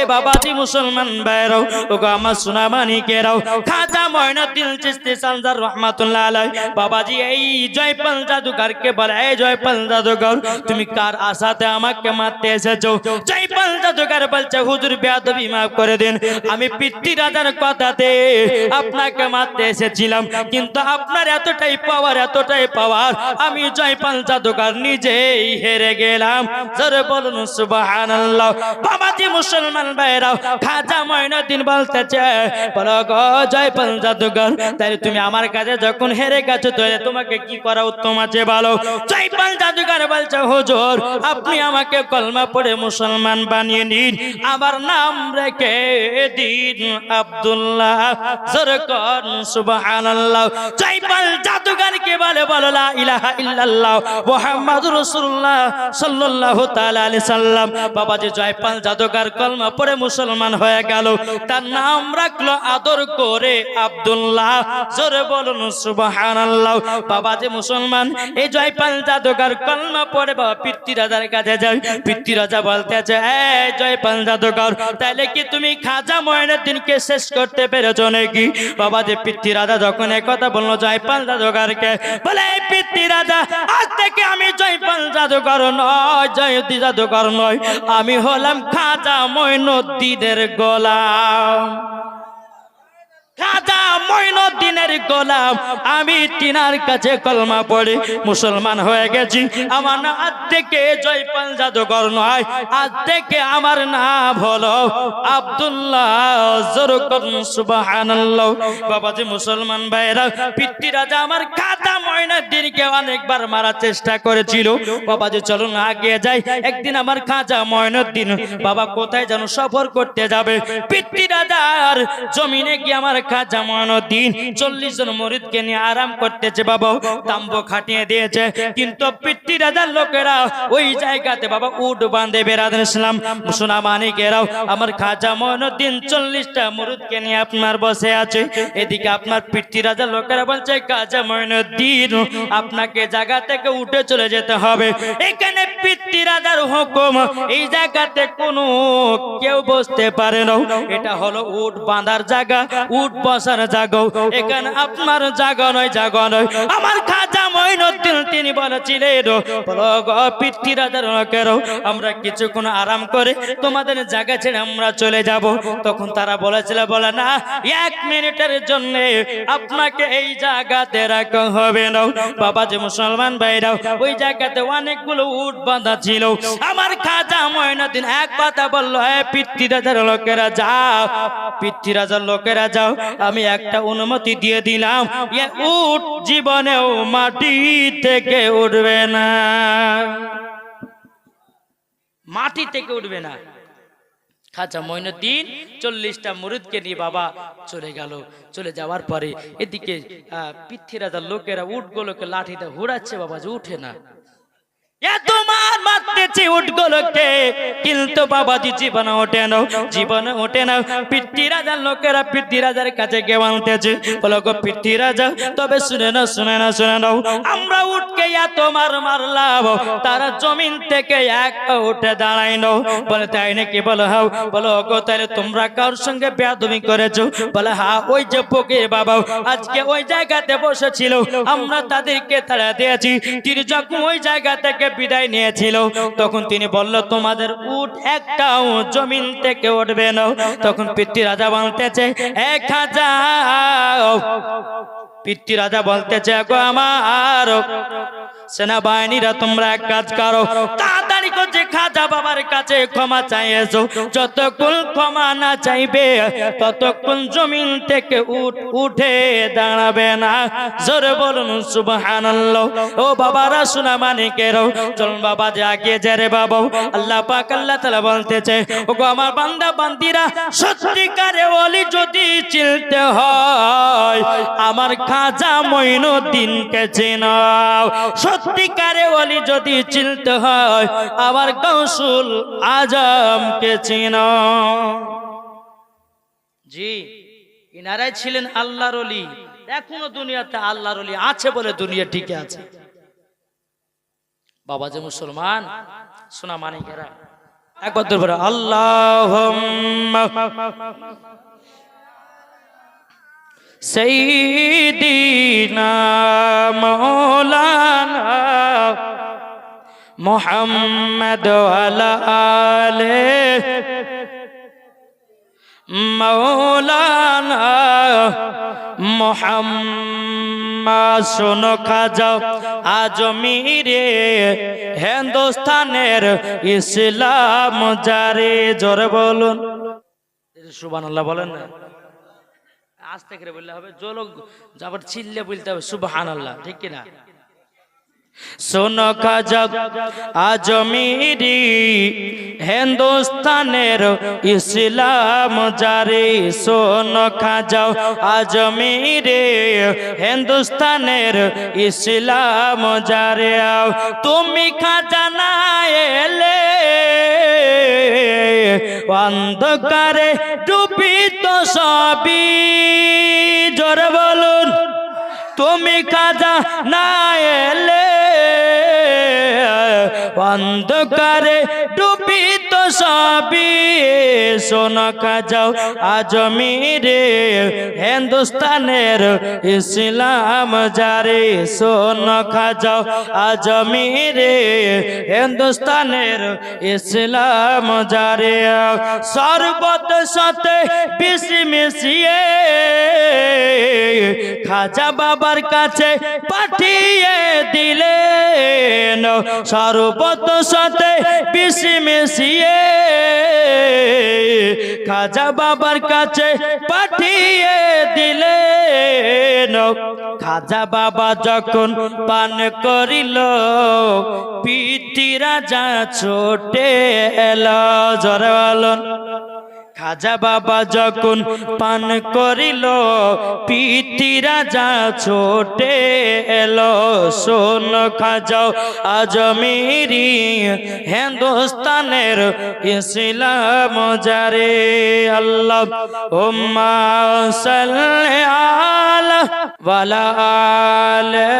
এ বাবাজি মুসলমান বাইরাও ওগো আমার সোনামানি কেরাও। খাজা ময়নাদ্দিন চিস্তি সানজার রহমাতুল্লাহ আলাই বাবাজি, এই জয়পাল জাদুঘরকে বলে, এই জয়পাল জাদুঘর, তুমি কার আশাতে আমাকে মারতে এসেছ? জয়পাল জাদুঘর বলছে, হুজুর বেয়াদবি মাফ করে দিন। আমি পিতৃ রাজার কথাতে আপনাকে মারতে এসেছিলাম, কিন্তু আপনার এতটাই পাওয়ার এতটাই পাওয়ার আমি জয়পাল জাদুঘর নিজেই হেরে গেলাম। জোরে বলুন, সুবহানাল্লাহ। বাবাজি মুসলমান ভাইরাও খাজা ময়নাদ্দিন বলতেছে, বলো গো জয়পাল জাদুঘর তাই তুমি আমার কাছে যখন হেরে গেছো তো তোমাকে কি করা উত্তম আছে বলো? জয়পাল জাদুঘর বলছে, হুজুর, আপনি আমাকে কলমা পড়ে মুসলমান বানিয়ে নিন। আমার নাম রেখে দিন আব্দুল্লাহ জরকন সুবহানাল্লাহ। জয়পাল জাদুঘর কে বলে? বলো, লা ইলাহা ইল্লাল্লাহ, মুহাম্মাদুর রাসূলুল্লাহ সাল্লাল্লাহু তাআলা আলাইহি সাল্লাম। বাবা যে জয়পাল জাদুঘর কলমা পড়ে মুসলমান হয়ে গেল। তার নাম রাখল আদর করে আব্দুল্লাহ। জোরে বলুন, সুবহানাল্লাহ। বাবা যে মুসলমান, এই জয়পাল জাদুঘর কলমা পড়ে বাবা পিতৃ রাজার কাছে যায় পিতৃ রাজা বলতেছে এই জয়পাল জাদুঘর তাহলে কি তুমি খাজা ময়নুদ্দিনকে শেষ করতে পেরেছ নাকি? বাবা যে পিতৃ রাজা যখন কথা বলল জয়পাল জাদুঘরকে, বলে, এই পিতৃ রাজা আজ থেকে আমি জয়পাল জাদুঘর নয় জয়তী জাদুঘর নয়। আমি হলাম খাজা ময়নুদ্দিনের গোলাম। খাজা মঈনুদ্দিনের গোলাম। আমি তিনার কাছে কলমা পড়ে, মুসলমান হয়ে গেছি। আমার না আজ থেকে জয়পাল জাদুঘর নয় আজ থেকে আমার নাম হলো আব্দুল্লাহ জরুকন সুবহানাল্লাহ। বাবাজি মুসলমান ভাইরা পিতৃ রাজা আমার খাজা মঈনুদ্দিনকে অনেকবার মারার চেষ্টা করেছিল। বাবাজি চলুন আগে যাই, একদিন আমার মঈনুদ্দিন বাবা কোথায় যেন সফর করতে যাবে? পিতৃ জমিনে আমার মঈনুদ্দিন চল্লিশ জন নিয়ে আরাম করতেছে বাবা খাটিয়ে দিয়েছে। কিন্তু পিতৃ রাজার লোকেরা ওই জায়গাতে বাবা উট বাঁধে বেড়াতেন ইসলাম সোনা মানিকেরাও আমার খাজা মঈনুদ্দিন চল্লিশটা মরুদকে নিয়ে আপনার বসে আছে। এদিকে আপনার পিতৃ রাজার লোকেরা বলছে, খাজা মঈনুদ্দিন আপনাকে জায়গা থেকে উঠে চলে যেতে হবে। এখানে পিতৃ রাজার হুকুম, এই জায়গাতে কোনো কেউ বসতে পারে না। এটা হলো উট বাঁধার জায়গা, উট বসার জায়গা। এখানে আপনার জায়গা নয় জায়গা নয়। আমার খাজা মঈনুদ্দিন, তিনি বলেছিলেন পিতৃ রাজার লোকেরাও আমরা কিছুক্ষণ আরাম করে তোমাদের জায়গা ছেড়ে আমরা চলে যাব। তখন তারা বলেছিল, বলে না, এক মিনিটের জন্য আপনাকে এই জায়গাতে রাখা হবে। বাবা যে মুসলমান ওই জায়গাতে অনেকগুলো বাঁধা ছিল। আমার খাজা এক কথা বলল হ্যাঁ পিতৃ রাজার লোকেরা যাও, পিতৃ রাজার লোকেরা যাও, আমি একটা অনুমতি দিয়ে দিলাম উট জীবনেও মাটি থেকে উঠবে না। মাটি থেকে উঠবে না। খাজা মঈনুদ্দিন চল্লিশটা মুরিদকে নিয়ে বাবা চলে গেল। চলে যাওয়ার পরে এদিকে পৃথ্বীরাজার লোকেরা উটগুলোকে লাঠিতে হুড়াচ্ছে, বাবা যে উঠে না। এত মার মারতেছে আমরা উঠকে এত মার মারলাম, তারা জমিন থেকে এক উঠে বলে, তাই নাকি? বলো, হাও। বলো তাহলে তোমরা কার সঙ্গে করেছ? বলে, হা, ওই যে পোকে বাবা আজকে ওই জায়গাতে বসেছিল, আমরা তাদেরকে তাড়া দিয়েছি। তিনি যখন ওই জায়গা থেকে বিদায় নিয়েছিল। তখন তিনি বলল, তোমাদের উঠ একটাও জমিন থেকে উঠবে না। তখন পিতৃ রাজা বলতেছে, এক হাজার। পিতৃ রাজা বলতেছে গো আমার সেনাবাহিনীরা, তোমরা এক কাজ করো। তাড়াতাড়ি করছে খাজা বাবার কাছে ক্ষমা যতক্ষণ ক্ষমা না চাইবে, ততক্ষণ জমিন থেকে উঠে দাঁড়াবে না। জোরে বলুন ও বাবারা শোনা মানিকেরও, চলুন বাবা, যে আল্লাহ পাক, আল্লাহ তাআলা বলতেছে আমার বান্দা, বান্দিরা, সত্যিকারে ওলি যদি চিনতে হয়, আমার খাজা মঈনুদ্দিনকে চেনাও। সত্যিকারে ওলি যদি চিনতে হয়, আমার গৌসুল আজমকে চেনাও জি, ইনারাই ছিলেন আল্লাহর অলি এখনও দুনিয়াতে আল্লাহর অলি আছে বলে দুনিয়া টিকে আছে। বাবা যে মুসলমান, সোনা মানিকেরা। একবার আল্লাহ سيدنا مولانا محمد وعلى آله মৌলানা মোহাম্মদ শোনো খাজা আজমিরে হিন্দুস্তানের ইসলাম জারে জোরে বলুন সুবান আল্লাহ বলেন না আস্তে করে বললে হবে জোলক যাবার চিল্লে বলতে হবে সুবাহ আল্লাহ ঠিক কিনা? শোনো খাজা আজমিরি হিন্দুস্তানের ইসলাম জারি। শোনো খাজা আজমিরি হিন্দুস্তানের ইসলাম জারি। তুমি খাজা না এলে, অন্ধকারে ডুবিত সবই। জোরে বলুন। তুমি কাজা না এলে অন্ধকারে ডুবিত সবই। শোন কাজাও আজমিরে হিন্দুস্তানের ইসলাম জারে। শোন খাজাও আজমিরে হিন্দুস্তানের ইসলাম জারে। সর্বত সাথে বিষ মিশিয়ে খাজা বাবার কাছে পাঠিয়ে দিলেন। সর্বত সাথে বিষ মিশিয়ে খাজা বাবার কাছে পাঠিয়ে দিলেন খাজা বাবা যখন পান করিল, পিতি রাজা ছোটে এলো, জরে খাজা বাবা যখন পান করিল পিতি রাজা ছোটে এলো, শোন খাজাও আজমিরি হিন্দুস্তানের ইসলাম জারে আল্লাহ, উম্মা সাল্লি আলা ওয়ালা আলে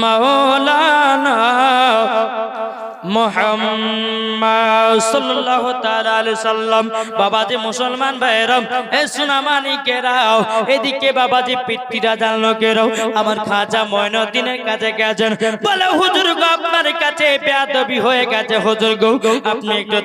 মৌলানা পিতৃরা আপনি একটু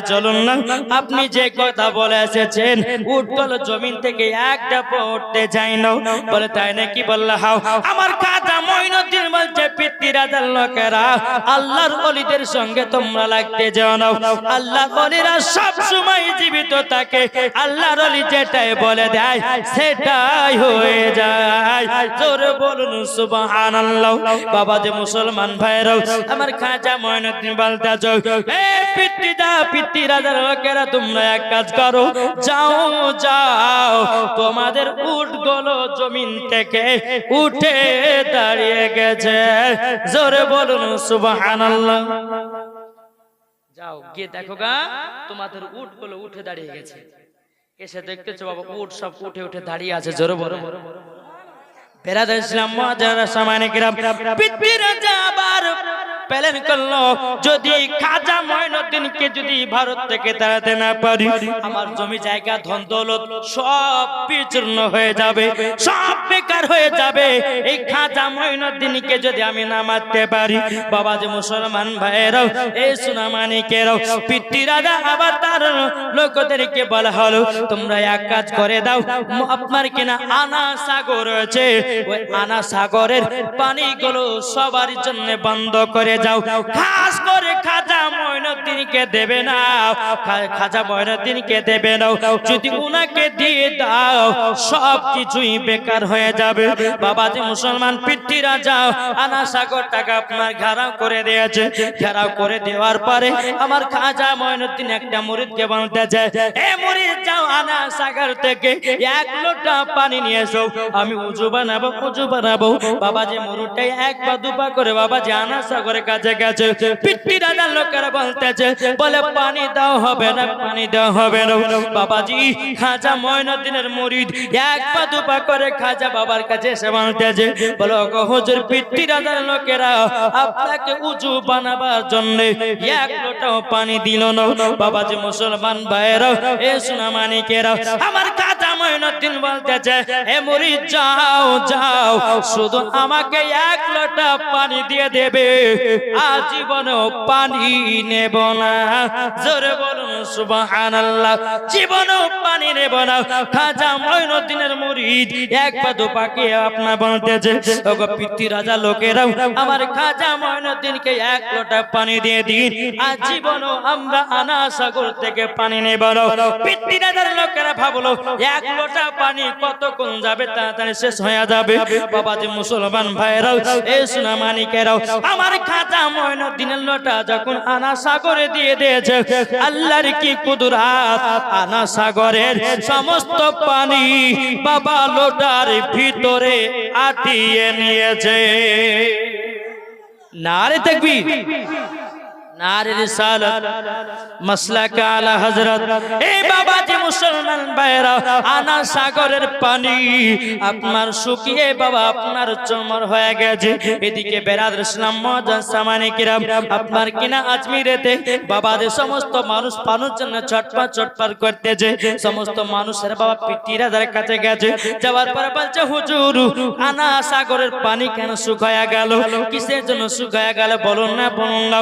চলুন না। আপনি যে কথা বলে এসেছেন উঠল জমিন থেকে একটা উঠতে যাই না। বলে, তাই নাকি? বললে, হাও। আমার খাজা ময়নউদ্দিন বলছে পিতৃরাজার লোকেরা আল্লাহর সঙ্গে তোমরা লাগতে যাও না। আল্লাহ অলিরা সব সময় জীবিত থাকে। আল্লাহর অলি যেটাই বলে দেয়, সেটাই হয়ে যায়। জোর বলুন, সুবহানাল্লাহ। বাবা যে মুসলমান ভাইরাও আমার খাজা ময়নউদ্দিন বলতে যাও। এ পিতৃদা, পিতৃরাজার লোকেরা, তোমরা এক কাজ করো। যাও যাও। তোমাদের উটগুলো জমিন থেকে উঠে দাঁড়িয়ে গেছে। জোরে বলুন, সুবহানাল্লাহ। যাও, গিয়ে দেখো গা, তোমাদের উটগুলো উঠে দাঁড়িয়ে গেছে। এসে দেখতেছো বাবা, উট সব উঠে উঠে দাঁড়িয়ে আছে জোরে বড় বেরাদার ইসলাম মহাজারা সামানিকরাম পিতৃরাজা আবার প্ল্যান করল, যদি খাজা ময়নুদ্দিনকে যদি ভারত থেকে তাড়াতে না পারি, আমার জমি জায়গা, ধন দৌলত সব বিচূর্ণ হয়ে যাবে, সব বেকার হয়ে যাবে। এই খাজা ময়নুদ্দিনকে যদি আমি না মারতে পারি, বাবা যে মুসলমান ভাইয়েরাও, এই সুনামানিকেরাও পিতৃরাজা আবার তার লোকদেরকে বলা হলো, তোমরা এক কাজ করে দাও আপনার কিনা আনা সাগর রয়েছে, ওই আনা সাগরের পানিগুলো সবার জন্য বন্ধ করে যাও। খাস করে খাজা ময়নুদ্দিনকে দেবে না। খাজা ময়নুদ্দিনকে দেবে না। যদি উনাকে দিয়ে দাও, সব কিছুই বেকার হয়ে যাবে। বাবা যে মুসলমান পিতৃরা যাও। আনা সাগর টাকা আপনার ঘেরাও করে দিয়েছে। ঘেরাও করে দেওয়ার পরে আমার খাজা ময়নুদ্দিন একটা মুরিদকে বলতে যায় এ মুরিদ যাও আনা সাগর থেকে এক লোটা পানি নিয়ে এসো। আমি উজু বানাবো উজু বানাবো। বাবাজি মরুটাই এক পা দুপা করে বাবাজি আনা সাগরের কাছে গেছে রাজার লোকেরা বলতেছে, বলে, পানি দাও, হবে না, পানি দেওয়া হবে না। বাবাজি, খাজা ময়নুদ্দিনের মুরিদ এক পা দুপা করে খাজা বাবার কাছে এসে বলো পিট্টি রাজার লোকেরা আপনাকে বানাবার জন্য এক লোটাও পানি দিল না। বাবাজি, মুসলমান ভাইয়েরা, এ সোনা মানিকেরা, আমার কাজা ময়নুদ্দিন বলতেছে, এ মুরিদ, যাও যাও, শুধু আমাকে এক লোটা পানি দিয়ে দেবে। আজীবনও পানি নেব না। জোরে বলুন, সুবহানাল্লাহ। জীবনও পানি নেব না। খাজা ময়নুদ্দিনের মুরিদ এক পা দু পাকে আপনার বলতেছে ওগো পিতৃ রাজা লোকেরাও, আমার খাজা ময়নুদ্দিনকে এক লোটা পানি দিয়ে দিন। আজীবনও আমরা আনা সাগর থেকে পানি নেব না। পিতৃ রাজার লোকেরা ভাবলো, এক লোটা পানি কতক্ষণ যাবে? তাড়াতাড়ি শেষ হয়ে যাবে। বাবাজি মুসলমান ভাইরাও এ সোনা মানিকেরাও আমার খাজা ময়নুদ্দিনের লোটা যখন আনা সাগরে দিয়ে দিয়েছে, আল্লাহর কি কুদরাত? আনা সাগরের সমস্ত পানি বাবা লোটার ভিতরে আটিয়ে নিয়েছে। নারে তাকবীর। আপনার কিনা আজমিরেতে সমস্ত মানুষ পানুর জন্য ছটপট ছটপট করতেছে। সমস্ত মানুষের বাবা পিটিরাদের কাছে গেছে। যাওয়ার পর বলছে, হুজুর, আনা সাগরের পানি কেন শুকায়া গেল? কিসের জন্য শুকায়া গেল? বলুন না বলুন না।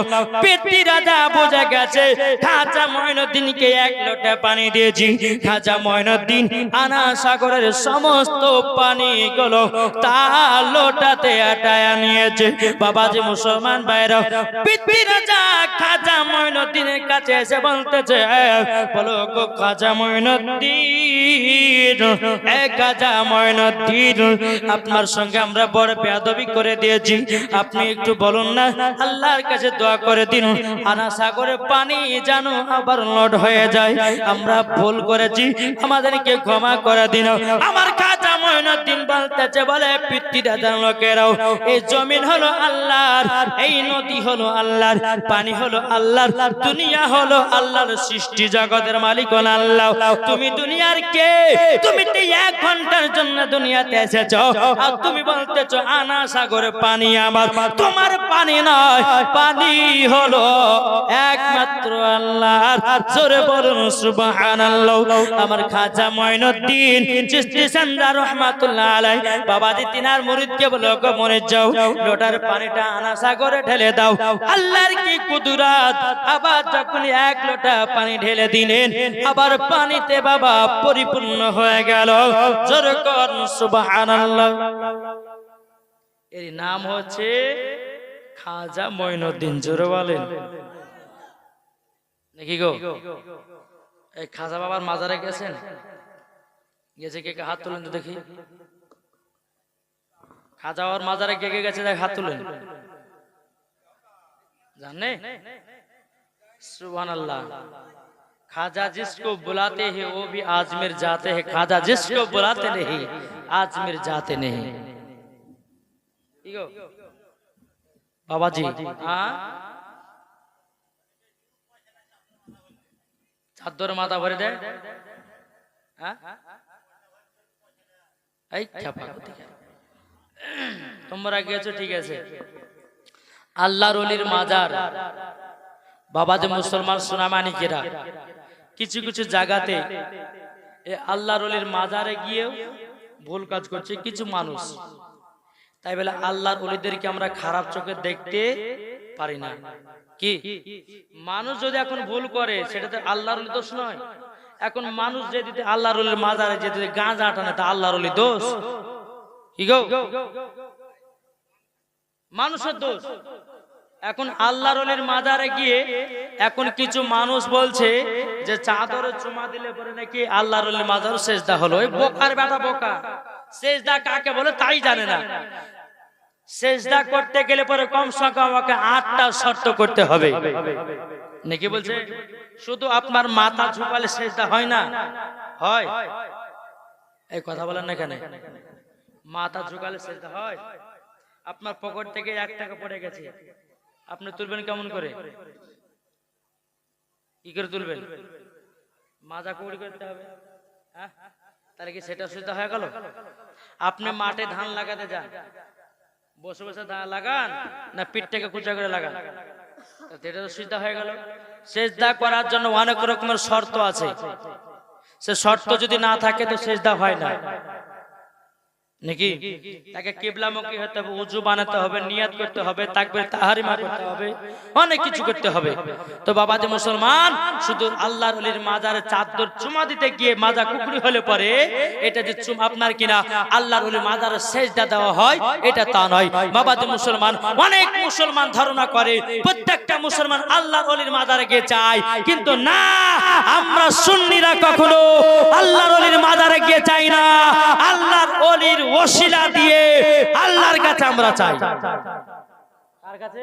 পেটি রাজা বোঝা গেছে খাজা ময়নুদ্দিনকে এক লোটা পানি দিয়েছি খাজা ময়নুদ্দিন আনা সাগরের সমস্ত পানি গুলো তার লোটাতে আটায়া নিয়েছে। বাবাজি মুসলমান ভাইরা পিতৃ রাজা খাজা ময়নুদ্দিনের কাছে এসে বলতেছে বলো গো খাজা ময়নুদ্দিন এ খাজা ময়নুদ্দিন আপনার সঙ্গে আমরা বড় বেয়াদবি করে দিয়েছি। আপনি একটু বলুন না আল্লাহর কাছে দোয়া করে দিন। আনা সাগরে পানি জানো আবার লড হয়ে যায়। আমরা ভুল করেছি, আমাদেরকে ক্ষমা করে দিন। আমার বলতেছে, বলে পিতৃ দাদার লোকেরাও, এই জমিন হলো আল্লাহর, এই নদী হলো আল্লাহর, পানি হলো আল্লাহর, দুনিয়া হলো আল্লাহর সৃষ্টি জগতের মালিক আল্লাহ। তুমি দুনিয়ার কে? তুমি তো এক ঘণ্টার জন্য দুনিয়াতে এসেছ। আর তুমি আনা সাগরে পানি আমার। তোমার পানি নয়, পানি হলো একমাত্র আল্লাহর। জোরে বলুন, সুবহানাল্লাহ। আমার খাজা মঈনুদ্দিন চিশতি সান্দা রহমাতুল্লাহ আলাই বাবা দি তিনার মুরিদকে বলো গো মরে যাও, লোটার পানিটা আনা সাগরে ঢেলে দাও। আল্লাহর কি কুদরাত? আবার যখন এক লোটা পানি ঢেলে দিলেন, আবার পানিতে বাবা পরিপূর্ণ হয়ে গেল। জোরে কর, সুবহানাল্লাহ। এর নাম হচ্ছে খাজা মইনুদ্দিন জোরে বলেন নাকি গো। এই খাজা বাবার মাজারে গেছেন? গেছে কে কে? হাত তুলেন তো দেখি। খাজা বাবার মাজারে কে কে গেছে? দেখ হাত তুলেন। জানে সুবহানাল্লাহ। খাজা জিসকো বুলাতে হে ও ভি আজমির যাতে হে। খাজা জিসকো বুলাতে নেহি আজমির যাতে নেহি। ঠিক বাবাজি চাদর মাথা ভরে তোমরা গিয়েছো ঠিক আছে। আল্লাহ রলির মাজার। বাবা যে মুসলমান সোনামানিকেরা। কিছু কিছু জায়গাতে আল্লাহ রলির মাজারে গিয়েও ভুল কাজ করছে কিছু মানুষ। তাই বলে আল্লাহর অলিদেরকে আমরা খারাপ চোখে দেখতে পারি না। কি? মানুষ যদি এখন ভুল করে সেটাতে আল্লাহর অলি দোষ নয়। এখন মানুষ যদি আল্লাহর অলির মাজারে যেতে গাঁজা আটানে তা আল্লাহর অলি দোষ। কি গো? মানুষের দোষ। এখন আল্লাহর অলির মাজারে গিয়ে এখন কিছু মানুষ বলছে যে চাদরে চুমা দিলে পরে নাকি আল্লাহর অলির মাজার শেষদা হলো। ওই বোকার বেটা বোকা। শেষদা কাকে বলে তাই জানে না। শেষদা করতে গেলে পরে কম সে কম ওকে আটটা শর্ত করতে হবে। নাকি বলছে, শুধু আপনার মাথা ঝুঁকালে সেজদা হয় না? হয়। এই কথা বলেন না কেন? মাথা ঝুঁকালে সেজদা হয়? আপনার পকেট থেকে এক টাকা পড়ে গেছে। আপনি তুলবেন কেমন করে? কি করে তুলবেন? মাজা কুড়ি করতে হবে। হ্যাঁ? তাহলে কি সেটা সুবিধা হয়ে গেল? আপনি মাঠে ধান লাগাতে যান। বসে বসে ধান লাগান না পিঠটাকে কুচা করে লাগান। তা এটা তো সিদ্ধা হয়ে গেল। সেজদা করার জন্য অনেক রকমের শর্ত আছে। সে শর্ত যদি না থাকে তো সেজদা হয় না। নাকি? তাকে কিবলামুখী হতে হবে, উজু বানাতে হবে, নিয়াত করতে হবে, তাকবির তাহারিমা করতে হবে, অনেক কিছু করতে হবে। তো বাবা যে মুসলমান, শুধু আল্লাহর ওলির মাজারে চাদর চুমা দিতে গিয়ে মাজা কুকুরি হলে পরে এটা যে চুম আপনার কিনা, আল্লাহর ওলির মাজারে সেজদা দেওয়া হয়, এটা তা নয়। বাবা যে মুসলমান, অনেক মুসলমান ধারণা করে, প্রত্যেকটা মুসলমান আল্লাহর ওলির মাজারে গিয়ে চায়, কিন্তু না, আমরা সুন্নিরা কখনো আল্লাহর ওলির মাজারে গিয়ে চাই না। আল্লাহর ওলির ওসিলা দিয়ে আল্লাহর কাছে আমরা চাই। কার কাছে?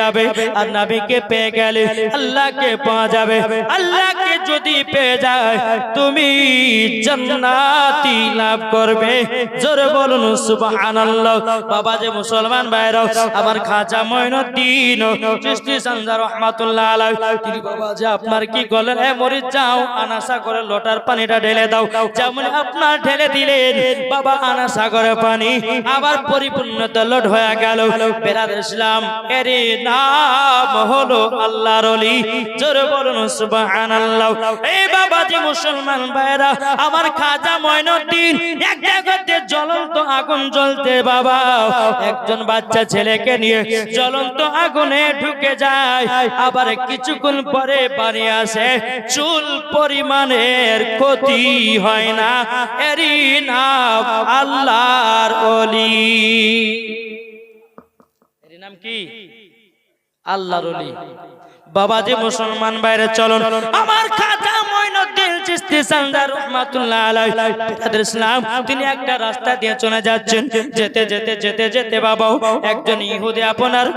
যাবে, আর নবীকে পেয়ে গেলে আল্লাহকে পাওয়া যাবে। আল্লাহকে যদি পেয়ে যায়, তুমি জান্নাতি লাভ করবে। জোরে বলুন, সুবহানাল্লাহ। বাবা যে মুসলমান ভাইরাও আমার খাজা মঈনুদ্দিন চিশতি সানজার রহমাতুল্লাহ আলাইহি। তিনি বাবা যে আপনার কি করলেন? এ মরিদ যাও, আনাসা করে লোটার পানিটা ঢেলে দাও। যেমন আপনার ঢেলে দিলেন, বাবা আনাসা করে পানি। আবার পরিপূর্ণতা লোট হয়ে গেল। বেরাদ ইসলাম এর নাম হলো আল্লাহর ওলি। জোরে বলুন, সুবহানাল্লাহ। এই মুসলমান ভাইরা আমার খাজা মঈনুদ্দিন এক জায়গাতে জ্বলন্ত আগুন জ্বলতে বাবা, একজন বাচ্চা ছেলেকে নিয়ে জ্বলন্ত আগুনে ঢুকে যায়। আবার কিছুক্ষণ পরে বাড়ি আসে, চুল পরিমাণের ক্ষতি হয় না। এরই নাম আল্লাহর অলি এর নাম কি? আল্লাহর অলি বাবা যে মুসলমান বাইরে চলুন। আমার মঈনুদ্দিন চিশতি রহমাতুল্লাহ আলাইহি। তাদের ইসলাম তিনি একটা রাস্তা দিয়ে চলে যাচ্ছেন। যেতে যেতে যেতে যেতে বাবা একজন ইহুদি আপনার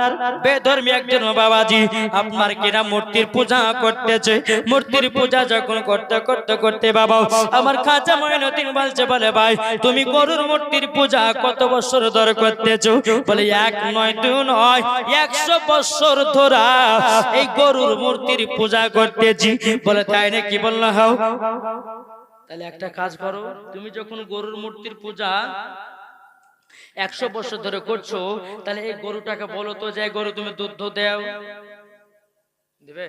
বেধর্মী একজন বাবাজি আপনার কিনা মূর্তির পূজা করতেছে। মূর্তির পূজা যখন করতে করতে করতে বাবা আমার খাজা মঈনুদ্দিন বলছে বলে ভাই তুমি গরুর মূর্তির পূজা কত বছর ধরে করতেছো? বলে এক নয় দুই নয় একশো বছর ধরা এই গরুর মূর্তির পূজা করতেছি। বলে, তাই না কি বলল, হাও। তাহলে একটা কাজ করো, তুমি যখন গরুর মূর্তির পূজা একশো বছর ধরে করছ, তাহলে এই গরুটাকে বলো তো যে গরু তুমি দুধ দেও। দেবে?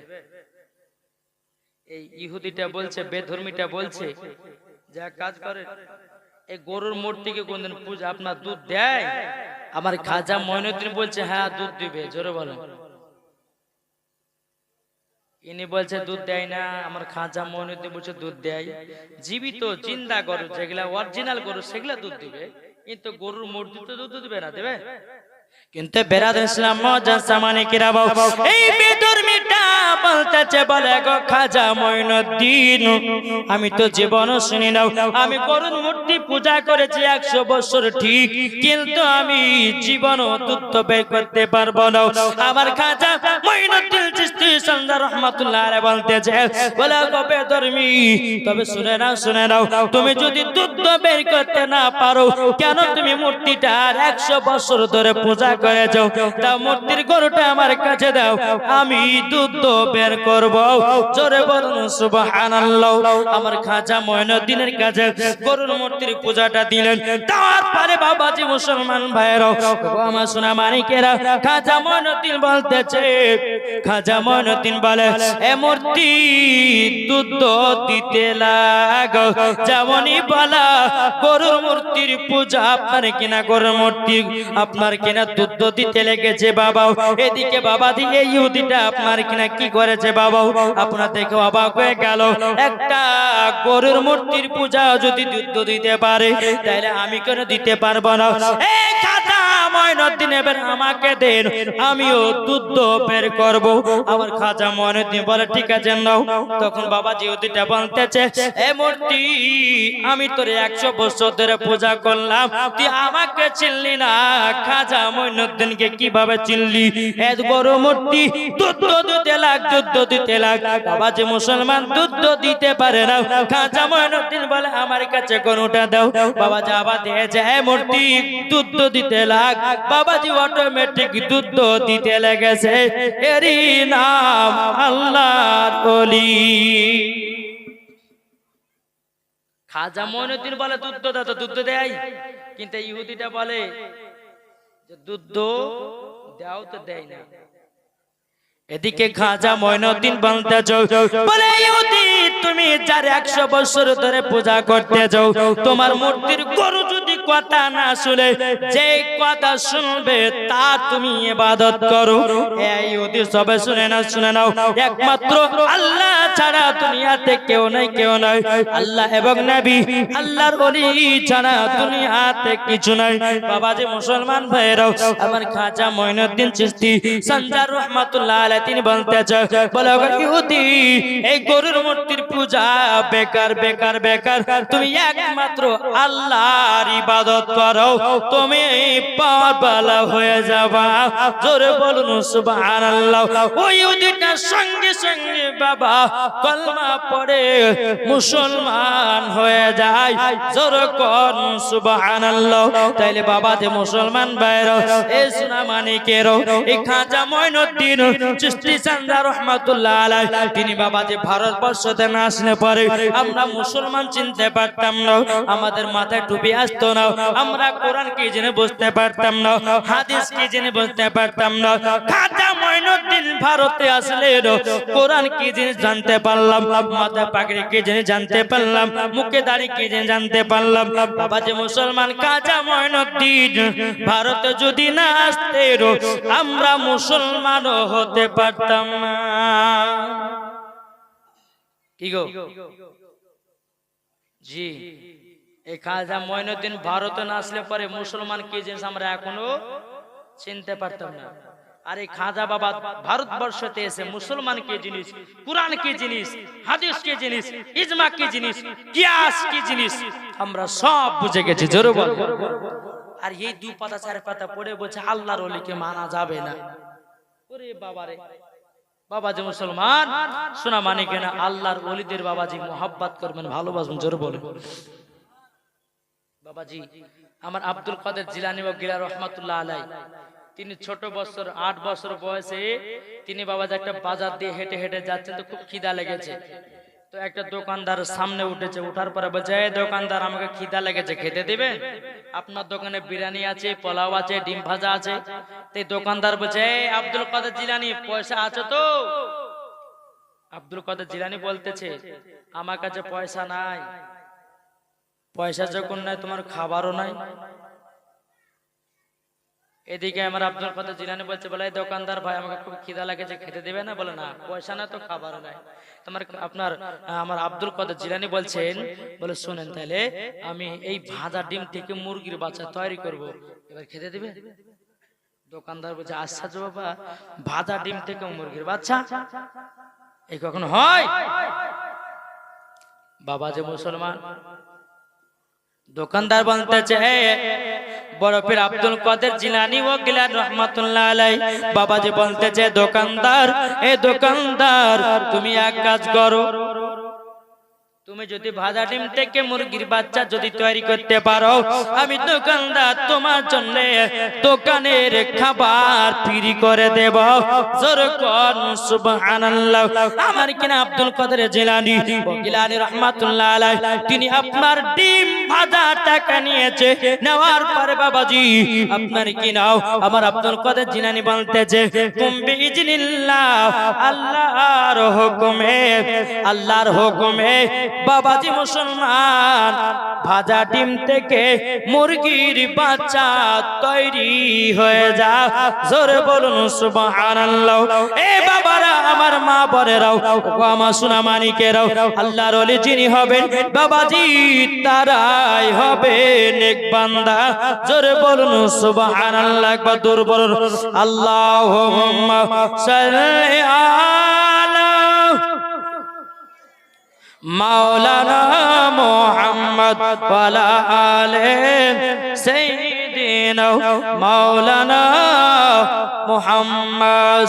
এই ইহুদিটা বলছে, বেধর্মীটা বলছে, যা কাজ করে, এই গরুর মূর্তিকে কোনদিন পূজা আপনার দুধ দেয়? আমার খাজা ময়নুদ্দিন বলছে হ্যাঁ দুধ দিবে। জোরে বলো ইনি বলছে, দুধ দেয় না, আমার খাজা ময়নুদ্দিন বলছে, দুধ দেয়। জীবিত চিন্তা গরু, যেগুলা অরিজিনাল গরু, সেগুলা দুধ দিবে। কিন্তু গরুর মূর্তি তো দুধ দিবে না, দেবে? কিন্তু বেরাদ ইসলাম মজা সামানে কিরাব এই বেদর্মিটা বলতেছে, বলে গো খাজা মঈনুদ্দিন আমি তো জীবন শুনি নাও। আমি গরুর মূর্তি পূজা করেছি একশো বছর ঠিক, কিন্তু আমি জীবন দুধ বের করতে পারব না। আমার খাজা মঈনুদ্দিন চিশতি রহমাতুল্লাহ আলাইহি বলতেছে বলে বেদর্মি তবে শুনে শুনে নাও, তুমি যদি দুধ বের করতে না পারো, কেন তুমি মূর্তিটার একশো বছর ধরে পূজা করেছ? তা মূর্তির গরুটা আমার কাছে দাও, আমি দুধ বের করব। জোরে বলুন, সুবহানাল্লাহ। আমার খাজা মঈনুদ্দিনের কাছে গরুর মূর্তির পূজাটা দিলেন। তারপরে বাবাজি মুসলমান ভাইরা আমার সোনা মানিকেরা, খাজা মঈনুদ্দিন বলতেছে, খাজা মঈনুদ্দিন বলে, এ মূর্তি দুধ দিতে লাগো। যেমনই বলা, গরুর মূর্তির পূজা আপনার কিনা, গরুর মূর্তি আপনার কিনা দুধ দিতে লেগেছে বাবা এদিকে বাবা দিয়ে ইহুদিটা আপনার কিনা কি করেছে বাবা আপনার দেখে অবাক হয়ে গেল। একটা গরুর মূর্তির পূজা যদি দুধ দিতে পারে তাহলে আমি কেন দিতে পারব না? ময়নদ্দিন আমাকে দেন। দুধ বের করব। আমার খাজা ময়নদ্দিন বলে, ঠিক আছে, নাও। তখন বাবা বলতেছে, এ মূর্তি, আমি তোর একশো বছর ধরে পূজা করলাম। তুই আমাকে চিনলি না। খাজা মইনুদ্দিনকে কীভাবে চিনলি? এত বড় মূর্তি, দুধ দিতে লাগ, দুধ দিতে লাগ। বাবা যে মুসলমান, দুধ দিতে পারে না। খাজা মইনুদ্দিন বলে, আমার কাছে কোনটা দাও। বাবা যা আবার দিয়েছে এ মূর্তি, দুধ দিতে লাগ। বাবাজি অটোমেটিক দুধ দিতে লেগেছে। এরই নাম আল্লাহর অলি খাজা মইনুদ্দিন বলে, দুধ দাও তো, দুধ দেয় কিন্তু ইহুদিটা বলে যে, দুধ দাও তো দেয় না। এদিকে খাজা ময়নুদ্দিন বলতে যাও। বলে ইহুদি তুমি যার একশো বছর ধরে পূজা করতে যাও তোমার মূর্তির গরু যদি কথা না শুনে যে কথা শুনবে তা তুমি ইবাদত করো। এই ইহুদি সবে শুনে না শুনে নাও। একমাত্র আল্লাহ ছাড়া দুনিয়াতে কেউ নাই কেউ নাই। আল্লাহ এবং নবী আল্লাহর ওলি ছাড়া দুনিয়াতে কিছু নাই। বাবা যে মুসলমান ভাইরাও আমার খাজা মঈনুদ্দিন চিশতি সঞ্জার রহমাতুল্লাহ আলাইহি তিনি বলতেছে বলে এই গরুর মূর্তির পূজা বেকার বেকার বেকার। তুমি একমাত্র আল্লাহর ইবাদত করো, তুমি পাওয়ারওয়ালা হয়ে যাবা। জোরে বলুন, সুবহানাল্লাহ। ওই ইহুদিটার সঙ্গে সঙ্গে বাবা, কলমা পড়ে মুসলমান হয়ে যায়। জোর কর সুবহানাল্লাহ। তাইলে বাবা যে মুসলমান বাইর এই সোনা মানিকের এই খাজা মঈনুদ্দিন ভারতবর্ষতে না আসলে আমরা মুসলমান চিনতে পারতাম না, আমাদের মাথায় আসতো না, আমরা জেনে বুঝতে পারতাম না, হাদিস কি জেনে বুঝতে পারতাম না। ভারতে আসলে কোরআন কি জানতে পারলাম পাগড়ি কি জানতে পারলাম, মুখে দাড়ি কি জিনিস জানতে পারলাম। বাবা যে মুসলমান, খাজা মঈনুদ্দিন ভারতে যদি না আসতে আমরা মুসলমানও হতে পারতাম না কি গো? জি। এই খাজা মঈনুদ্দিন ভারতে না আসলে পরে মুসলমান কি জিনিস আমরা এখনও চিনতে পারতাম না। আর এই খাজা বাবা, ভারতবর্ষতে এসে মুসলমান কি জিনিস, কোরআন কি জিনিস, হাদিস কি জিনিস, ইজমা কি জিনিস, কিয়াস কি জিনিস, আমরা সব বুঝে গেছি, জোরে বল। আর এই দু পাতা, চার পাতা পড়ে বলছে, আল্লাহর ওলিকে মানা যাবে না। বাবারে। বাবাজি মুসলমান, শোনা মানে কেনা আল্লাহর বাবাজি মোহাব্বাত করবেন জোর বলে বাবাজি, আমার আব্দুল কাদের জিলানি ও গিলা রহমাতুল্লাহ আলাই, তিনি ছোট বছর, আট বছর বয়সে তিনি বাবাজি একটা বাজার দিয়ে হেঁটে হেঁটে যাচ্ছেন, তো খুব খিদা লেগেছে। তো একটা দোকানদার সামনে উঠেছে উঠার পরে বলছে এই দোকানদার আমাকে খিদা লেগেছে খেতে দিবেন আপনার দোকানে বিরিয়ানি আছে পোলাও আছে ডিম ভাজা আছে। তো এই দোকানদার বলছে এই আব্দুল কাদের জিলানি পয়সা আছে তো? আব্দুল কাদের জিলানি বলতেছে আমার কাছে পয়সা নাই। পয়সা যখন নাই তোমার খাবারও নাই। এদিকে আমার আব্দুল কাদের জিলানি বলছে, বলে, "এই দোকানদার ভাই, আমাকে খুব খিদা লাগেছে খেতে দেবে না? বলে, না, পয়সা না তো খাবার নাই। তোমার আপনার আমার আব্দুল কাদের জিলানি বলছেন, বলে, শোনেন তাহলে, আমি এই ভাজা ডিম থেকে মুরগির বাচ্চা তৈরি করব। এবার খেতে দেবে? দোকানদার বলছে আশ্চর্য বাবা, ভাজা ডিম থেকে মুরগির বাচ্চা? এই কখনো হয়? বাবা যে মুসলমান দোকানদার বলতেছে বরফের আব্দুল কাদের জিলানি ও গিলান রহমাতুল্লাহ আলাই বাবা যে বলতেছে দোকানদার, এ দোকানদার, তুমি এক কাজ করো। তুমি যদি ভাজা ডিম থেকে মুরগির বাচ্চা যদি তৈরি করতে পারো, আমি দোকানদার তোমার জন্য দোকানের খাবার ফ্রি করে দেব। আমার কিনা আব্দুল কাদের জিলানি গিলানি রাহমাতুল্লাহ তিনি আপনার ডিম ভাজা টাকা নিয়েছে। নেওয়ার পরে বাবাজি, আপনার কি নাও? আমার আব্দুল কাদের জিলানি কুম্বি ইজনিল্লাহ, আল্লাহর হুকুমে আল্লাহর হুকুমে বাবাজি মুসলমান, ভাজা ডিম থেকে মুরগির বাচ্চা তৈরি হয়ে যা। জোরে বলুন, সুবহানাল্লাহ। এ বাবারা, আমার মা বরেরাও আমার সোনা মানিকেরাও, আল্লাহর ওলি যিনি হবেন, বাবাজি তারাই হবে নেক বান্দা। জোরে বলুন, সুবহানাল্লাহ, একবার দূর বলুন, আল্লাহুম্মা সাল্লি আলা মাওলানা মোহাম্মদ ওয়ালা আলে সাইয়্যিদিনা মাওলানা মুহাম্মদ